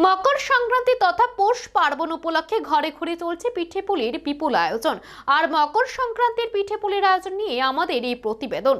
মকর সংক্রান্তি তথা পৌষ পার্বণ উপলক্ষে ঘরে ঘরে চলছে পিঠে পুলির বিপুল আয়োজন। আর মকর সংক্রান্তির পিঠে পুলির আয়োজন নিয়ে আমাদের এই প্রতিবেদন।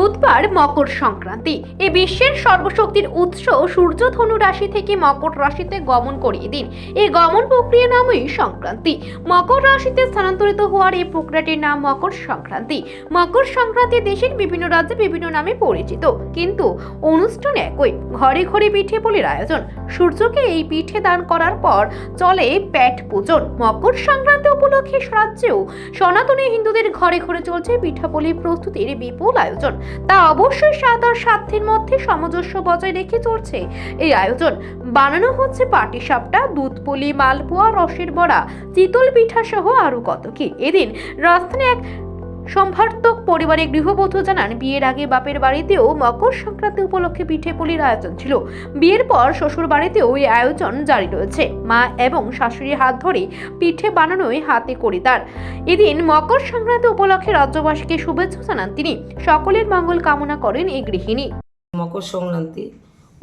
বুধবার মকর সংক্রান্তি। এ বিশ্বের সর্বশক্তির উৎস সূর্য ধনু রাশি থেকে মকর রাশিতে গমন করিয়ে দিন। এই গমন প্রক্রিয়া নামই সংক্রান্তি। মকর রাশিতে স্থানান্তরিত হওয়ার এই প্রক্রিয়াটির নাম মকর সংক্রান্তি। মকর সংক্রান্তি দেশের বিভিন্ন রাজ্যে বিভিন্ন নামে পরিচিত। কিন্তু অনুষ্ঠান একই। ঘরে ঘরে পিঠে পুলির আয়োজন। সূর্যকে এই পিঠে দান করার পর চলে প্যাট পূজন। মকর সংক্রান্তি উপলক্ষে রাজ্যেও সনাতনী হিন্দুদের ঘরে ঘরে চলছে পিঠাপুলি প্রস্তুতির বিপুল আয়োজন। তা অবশ্যই সাত আর সাধ্যের মধ্যে সামঞ্জস্য বজায় রেখে চলছে এই আয়োজন। বানানো হচ্ছে পাটি পাটিসাপটা, দুধপুলি, মালপোয়া, রসের বড়া, চিতল পিঠা সহ আরও কত কি। এদিন রাজধানী এক সম্ভার্তক পরিবারের গৃহবধূ জানান, বিয়ের আগে বাপের বাড়িতেও মকর সংক্রান্তি উপলক্ষে পিঠে পুলির আয়োজন ছিল। বিয়ের পর শ্বশুর বাড়িতেও এই আয়োজন জারি রয়েছে। মা এবং শাশুড়ির হাত ধরে পিঠে বানানোই হাতে করি তার। এদিন মকর সংক্রান্তি উপলক্ষে রাজ্যবাসীকে শুভেচ্ছা জানান তিনি। সকলের মঙ্গল কামনা করেন এই গৃহিণী। মকর সংক্রান্তি,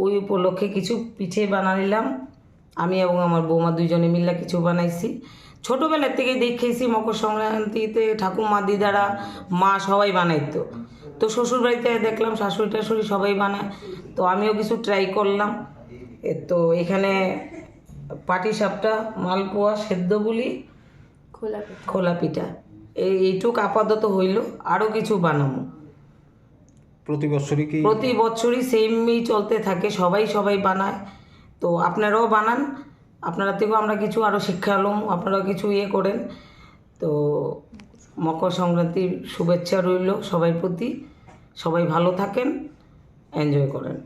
ওই উপলক্ষে কিছু পিঠে বানাইলাম আমি এবং আমার বৌমা দুইজনে মিলে কিছু বানাইছি। ছোটোবেলার থেকে দেখেছি মকর সংক্রান্তিতে ঠাকুমা দিদারা মা সবাই বানাইতো। তো শ্বশুরবাড়িতে দেখলাম শাশুড়ি টাশুড়ি সবাই বানায়। তো আমিও কিছু ট্রাই করলাম। তো এখানে পাটিসাপটা মালপোয়া সেদ্ধ বুলি খোলা খোলা পিঠা। এই এইটুক আপাতত হইল আরও কিছু বানাবো। প্রতি বছরই কি? প্রতি বছরই সেমই চলতে থাকে সবাই সবাই বানায়। তো আপনারাও বানান। আপনারা থেকেও আমরা কিছু আরও শিক্ষা হলাম আপনারাও কিছু ইয়ে করেন। তো মকর সংক্রান্তির শুভেচ্ছা রইল সবাই প্রতি। সবাই ভালো থাকেন, এনজয় করেন।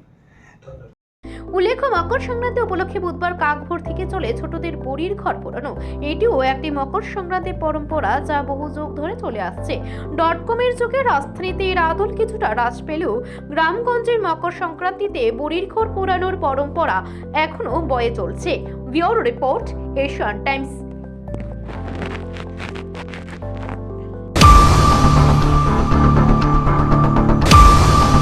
উল্লেখ্য, মকর সংক্রান্তি উপলক্ষে বুধবার কাকভোর থেকে চলে ছোটদের বড়ির ঘর পোড়ানো। এটিও একটি মকর সংক্রান্তির পরম্পরা যা বহু যুগ ধরে চলে আসছে। ডট কমের যুগে রাজধানীতে এর আদল কিছুটা হ্রাস পেলেও গ্রামগঞ্জের মকর সংক্রান্তিতে বড়ির ঘর পোড়ানোর পরম্পরা এখনও বয়ে চলছে। Bureau Report, Asian Times.